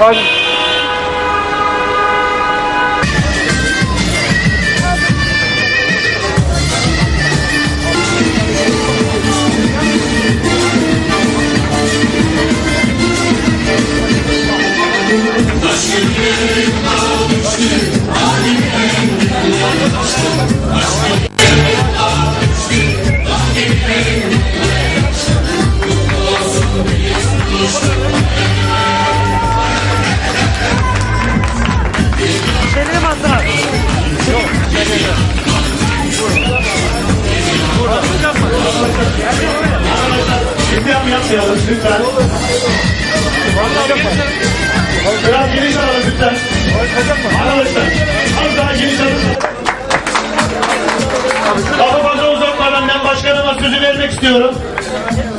Hadi. Yapmayalım lütfen. Biraz geniş alalım lütfen. Arkadaşlar az daha geniş alın. Lafı fazla uzatmadan ben başkanıma sözü vermek istiyorum.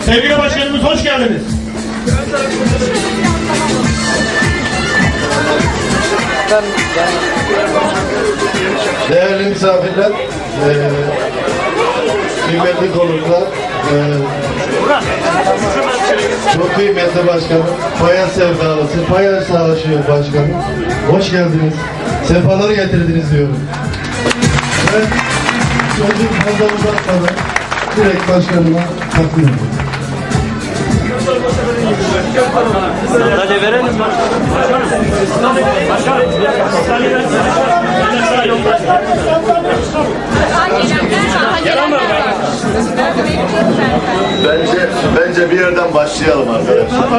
Sevgili başkanımız hoş geldiniz. Değerli misafirler, eee kıymetli konuklar, eee çok kıymetli başkanım, Paya sevdalısı, Paya savaşıyor başkanım. Hoş geldiniz, sefaları getirdiniz diyorum. Ben sözü fazla uzatmadan direkt başkanıma takdim ediyorum. Hadi verelim. Bence, bence bir yerden başlayalım arkadaşlar.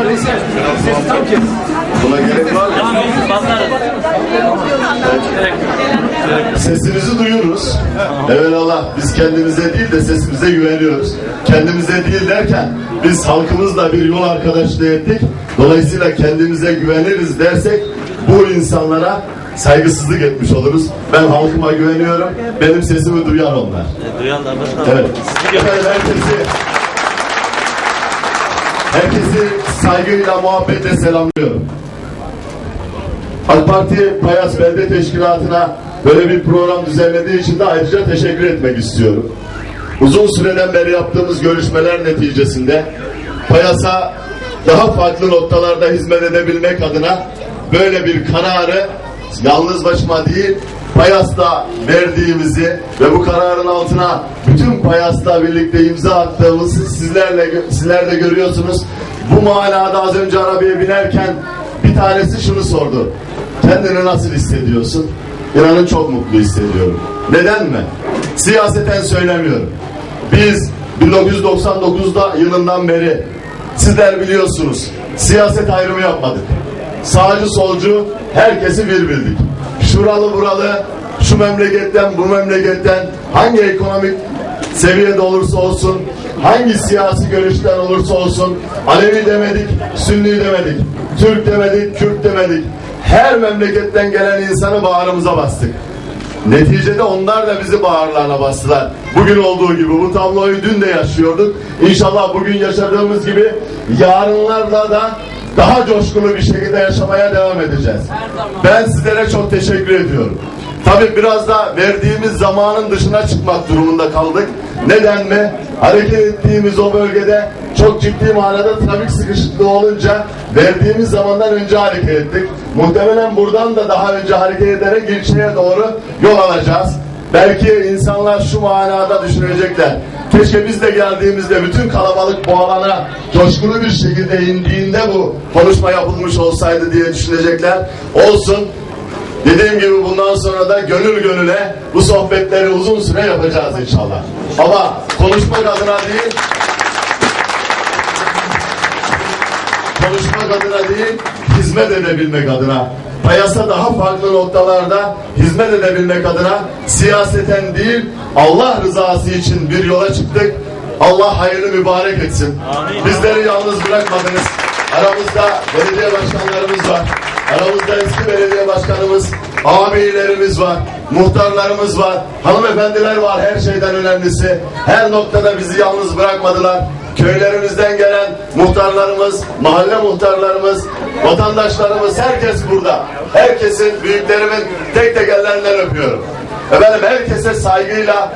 Buna gerek var mı? Sesimizi duyuruz. Evelallah biz kendimize değil de sesimize güveniyoruz. Kendimize değil derken biz halkımızla bir yol arkadaşlığı ettik. Dolayısıyla kendimize güveniriz dersek bu insanlara saygısızlık etmiş oluruz. Ben halkıma güveniyorum. Benim sesimi duyar onlar. Duyanlar başkanım. Evet. Efendim herkesi herkesi saygıyla muhabbetle selamlıyorum. AK Parti Payas Belde Teşkilatı'na böyle bir program düzenlediği için de ayrıca teşekkür etmek istiyorum. Uzun süreden beri yaptığımız görüşmeler neticesinde Payas'a daha farklı noktalarda hizmet edebilmek adına böyle bir kararı yalnız başıma değil Payas'ta verdiğimizi ve bu kararın altına bütün Payas'ta birlikte imza attığımızı sizlerle sizler de görüyorsunuz. Bu manada az önce arabaya binerken bir tanesi şunu sordu. Kendini nasıl hissediyorsun? İnanın çok mutlu hissediyorum. Neden mi? Siyaseten söylemiyorum. Biz 1999'da yılından beri sizler biliyorsunuz siyaset ayrımı yapmadık. Sağcı solcu herkesi bir bildik. Şuralı buralı şu memleketten bu memleketten hangi ekonomik seviyede olursa olsun hangi siyasi görüşten olursa olsun Alevi demedik, Sünni demedik, Türk demedik, Kürt demedik. Her memleketten gelen insanı bağrımıza bastık. Neticede onlar da bizi bağırlarına bastılar. Bugün olduğu gibi bu tabloyu dün de yaşıyorduk. İnşallah bugün yaşadığımız gibi yarınlarda da daha coşkulu bir şekilde yaşamaya devam edeceğiz. Ben sizlere çok teşekkür ediyorum. Tabi biraz da verdiğimiz zamanın dışına çıkmak durumunda kaldık. Neden mi? Hareket ettiğimiz o bölgede çok ciddi manada trafik sıkışıklığı olunca verdiğimiz zamandan önce hareket ettik. Muhtemelen buradan da daha önce hareket ederek ilçeye doğru yol alacağız. Belki insanlar şu manada düşünecekler. Keşke biz de geldiğimizde bütün kalabalık bu alana coşkulu bir şekilde indiğinde bu konuşma yapılmış olsaydı diye düşünecekler. Olsun. Dediğim gibi bundan sonra da gönül gönüle bu sohbetleri uzun süre yapacağız inşallah. Ama konuşmak adına değil, konuşmak adına değil, hizmet edebilmek adına. Payasa daha farklı noktalarda hizmet edebilmek adına siyaseten değil, Allah rızası için bir yola çıktık. Allah hayırlı mübarek etsin. Bizleri yalnız bırakmadınız. Aramızda belediye başkanlarımız var. Aramızda eski belediye başkanımız, abilerimiz var, muhtarlarımız var, hanımefendiler var her şeyden önemlisi. Her noktada bizi yalnız bırakmadılar. Köylerimizden gelen muhtarlarımız, mahalle muhtarlarımız, vatandaşlarımız herkes burada. Herkesin, büyüklerimin tek tek ellerinden öpüyorum. Efendim herkese saygıyla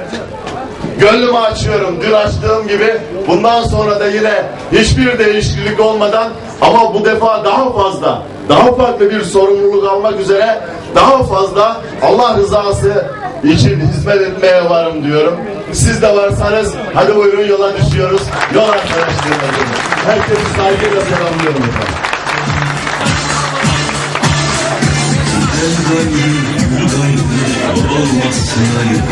Gönlümü açıyorum. Dün açtığım gibi bundan sonra da yine hiçbir değişiklik olmadan ama bu defa daha fazla, daha farklı bir sorumluluk almak üzere daha fazla Allah rızası için hizmet etmeye varım diyorum. Siz de varsanız hadi buyurun yola düşüyoruz. Yol arkadaşlarına diyorum. Herkesi saygıyla selamlıyorum efendim. Gayrı olmazsa gayrı